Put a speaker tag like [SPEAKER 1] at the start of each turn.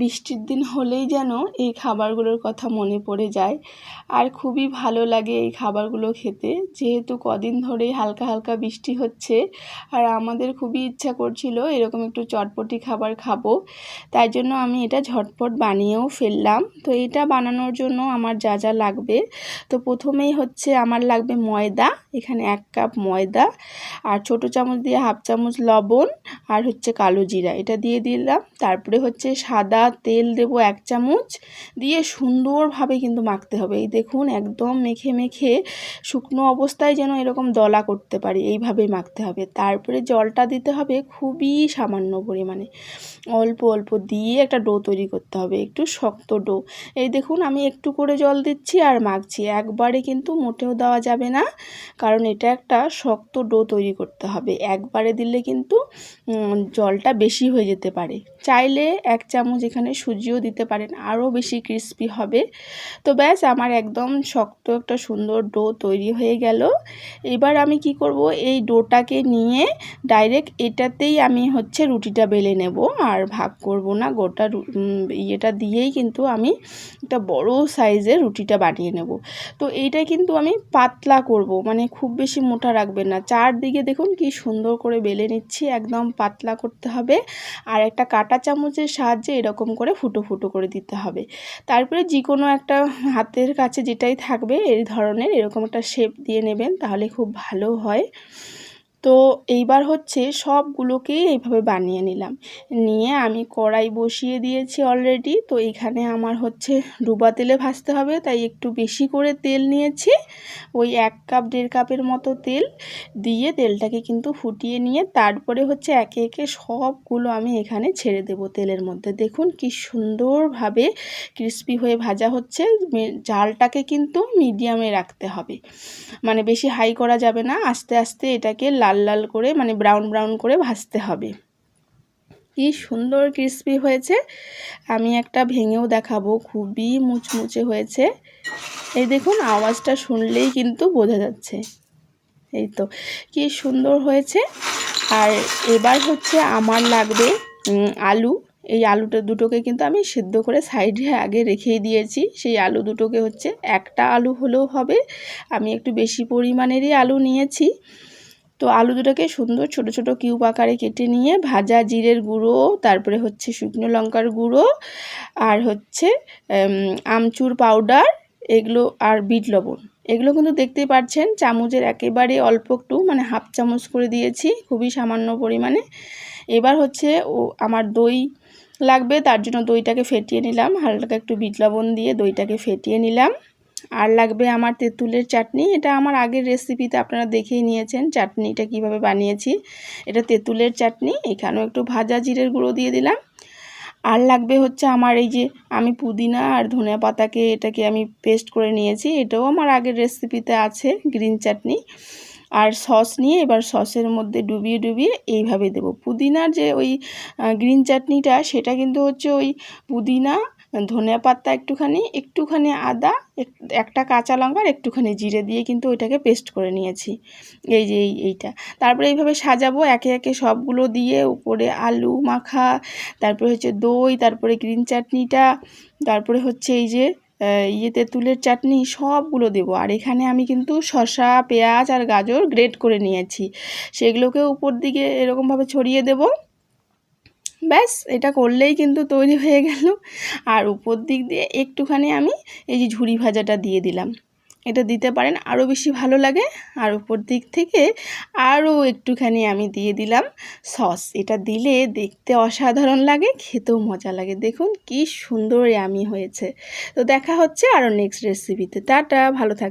[SPEAKER 1] বৃষ্টির দিন হলেই যেন এই খাবারগুলোর কথা মনে পড়ে যায়। আর খুবই ভালো লাগে এই খাবারগুলো খেতে। যেহেতু কদিন ধরেই হালকা হালকা বৃষ্টি হচ্ছে, আর আমাদের খুবই ইচ্ছা করছিল এরকম একটু চটপটি খাবার খাব। তাই জন্য আমি এটা ঝটপট বানিয়েও ফেললাম। তো এটা বানানোর জন্য আমার যা যা লাগবে। তো প্রথমেই হচ্ছে আমার লাগবে ময়দা, এখানে এক কাপ ময়দা, আর ছোট চামচ দিয়ে হাফ চামচ লবণ, আর হচ্ছে কালো জিরা। এটা দিয়ে দিলাম। তারপরে হচ্ছে সাদা তেল দেব এক চামচ। দিয়ে সুন্দরভাবে কিন্তু মাখতে হবে। এই দেখুন, একদম মেখে মেখে শুকনো অবস্থায় যেন এরকম দলা করতে পারি এইভাবেই মাখতে হবে। তারপরে জলটা দিতে হবে খুবই সামান্য পরিমাণে। অল্প অল্প দিয়ে একটা ডো তৈরি করতে হবে, একটু শক্ত ডো। এই দেখুন, আমি একটু করে জল দিচ্ছি আর মাখছি। একবারে কিন্তু মোটেও দেওয়া যাবে না, কারণ এটা একটা শক্ত ডো তৈরি করতে হবে। একবারে দিলে কিন্তু জলটা বেশি হয়ে যেতে পারে। চাইলে এক চামচ এখানে সুজিও দিতে পারেন, আরও বেশি ক্রিস্পি হবে। তো ব্যাস, আমার একদম শক্ত একটা সুন্দর ডো তৈরি হয়ে গেল। এবার আমি কি করব, এই ডোটাকে নিয়ে ডাইরেক্ট এটাতেই আমি হচ্ছে রুটিটা বেলে নেব। আর ভাগ করব না, গোটা ইয়েটা দিয়েই কিন্তু আমি একটা বড় সাইজের রুটিটা বানিয়ে নেব। তো এইটা কিন্তু আমি পাতলা করব মানে খুব বেশি মোটা রাখবেন না। চারদিকে দেখুন কি সুন্দর করে বেলে নিচ্ছি, একদম পাতলা করতে হবে। আর একটা কাটা চামচের সাহায্যে এরকম করে ফুটো ফুটো করে দিতে হবে। তারপরে যে কোনো একটা হাতের কাছে যেটাই থাকবে, এই ধরনের এরকম একটা শেপ দিয়ে নেবেন, তাহলে খুব ভালো হয়। তো এইবার হচ্ছে সবগুলোকেই এইভাবে বানিয়ে নিলাম। নিয়ে আমি কড়াই বসিয়ে দিয়েছি অলরেডি তো এখানে আমার হচ্ছে ডুবা তেলে ভাজতে হবে, তাই একটু বেশি করে তেল নিয়েছি, ওই এক কাপ, দেড় কাপের মতো তেল দিয়ে তেলটাকে কিন্তু ফুটিয়ে নিয়ে তারপরে হচ্ছে একে একে সবগুলো আমি এখানে ছেড়ে দেব তেলের মধ্যে। দেখুন কি সুন্দরভাবে ক্রিস্পি হয়ে ভাজা হচ্ছে জালটাকে কিন্তু মিডিয়ামে রাখতে হবে। মানে বেশি হাই করা যাবে না, আস্তে আস্তে এটাকে লাল লাল করে মানে ব্রাউন ব্রাউন করে ভাজতে হবে। কি সুন্দর ক্রিস্পি হয়েছে। আমি একটা ভেঙেও দেখাবো, খুবই মুচমুচে হয়েছে। এই দেখুন, আওয়াজটা শুনলেই কিন্তু বোঝা যাচ্ছে। এই তো, কি সুন্দর হয়েছে। আর এবার হচ্ছে আমার লাগবে আলু। এই আলুটা দুটোকে কিন্তু আমি সিদ্ধ করে সাইডে আগে রেখেই দিয়েছি। সেই আলু দুটোকে হচ্ছে একটা আলু হলেও হবে। আমি একটু বেশি পরিমাণেরই আলু নিয়েছি। তো আলু দুটোকে সুন্দর ছোট ছোট কিউব আকারে কেটে নিয়ে ভাজা জিরের গুঁড়ো, তারপরে হচ্ছে শুকনো লঙ্কার গুঁড়ো আর হচ্ছে আমচুর পাউডার এগুলো আর বিট লবণ। এগুলো কিন্তু দেখতেই পাচ্ছেন চামচের একেবারে অল্প একটু মানে হাফ চামচ করে দিয়েছি, খুবই সামান্য পরিমাণে। এবার হচ্ছে ও আমার দই লাগবে, তার জন্য দইটাকে ফেটিয়ে নিলাম। হালকা একটু বিট লবণ দিয়ে দইটাকে ফেটিয়ে নিলাম। আর লাগবে আমার তেঁতুলের চাটনি। এটা আমার আগের রেসিপিতে আপনারা দেখেই নিয়েছেন চাটনিটা কীভাবে বানিয়েছি। এটা তেঁতুলের চাটনি, এখানেও একটু ভাজা জিরের গুঁড়ো দিয়ে দিলাম। আর লাগবে হচ্ছে আমার এই যে আমি পুদিনা আর ধনিয়া পাতাকে এটাকে আমি পেস্ট করে নিয়েছি। এটাও আমার আগের রেসিপিতে আছে গ্রিন চাটনি। আর সস নিয়ে এবার সসের মধ্যে ডুবিয়ে ডুবিয়ে এইভাবে দেব। পুদিনার যে ওই গ্রিন চাটনিটা, সেটা কিন্তু হচ্ছে ওই পুদিনা ধনিয়া পাতা একটুখানি একটুখানি আদা একটা কাঁচা লঙ্কা আর একটুখানি জিরে দিয়ে কিন্তু ওইটাকে পেস্ট করে নিয়েছি। এই যে এই, এইটা। তারপরে এইভাবে সাজাবো, একে একে সবগুলো দিয়ে উপরে আলু মাখা, তারপরে হচ্ছে দই, তারপরে গ্রিন চাটনিটা, তারপরে হচ্ছে এই যে ইয়ে তেঁতুলের চাটনি, সবগুলো দেবো। আর এখানে আমি কিন্তু শসা, পেঁয়াজ আর গাজর গ্রেট করে নিয়েছি। সেগুলোকে উপর দিকে এরকমভাবে ছড়িয়ে দেবো। ব্যাস, এটা করলেই কিন্তু তৈরি হয়ে গেল। আর উপর দিক দিয়ে একটুখানি আমি এই যে ঝুড়ি ভাজাটা দিয়ে দিলাম। এটা দিতে পারেন, আরও বেশি ভালো লাগে। আর উপর দিক থেকে আরও একটুখানি আমি দিয়ে দিলাম সস। এটা দিলে দেখতে অসাধারণ লাগে, খেতেও মজা লাগে। দেখুন কি সুন্দর আমি হয়েছে। তো দেখা হচ্ছে আরও নেক্সট রেসিপিতে টাটা, ভালো থাক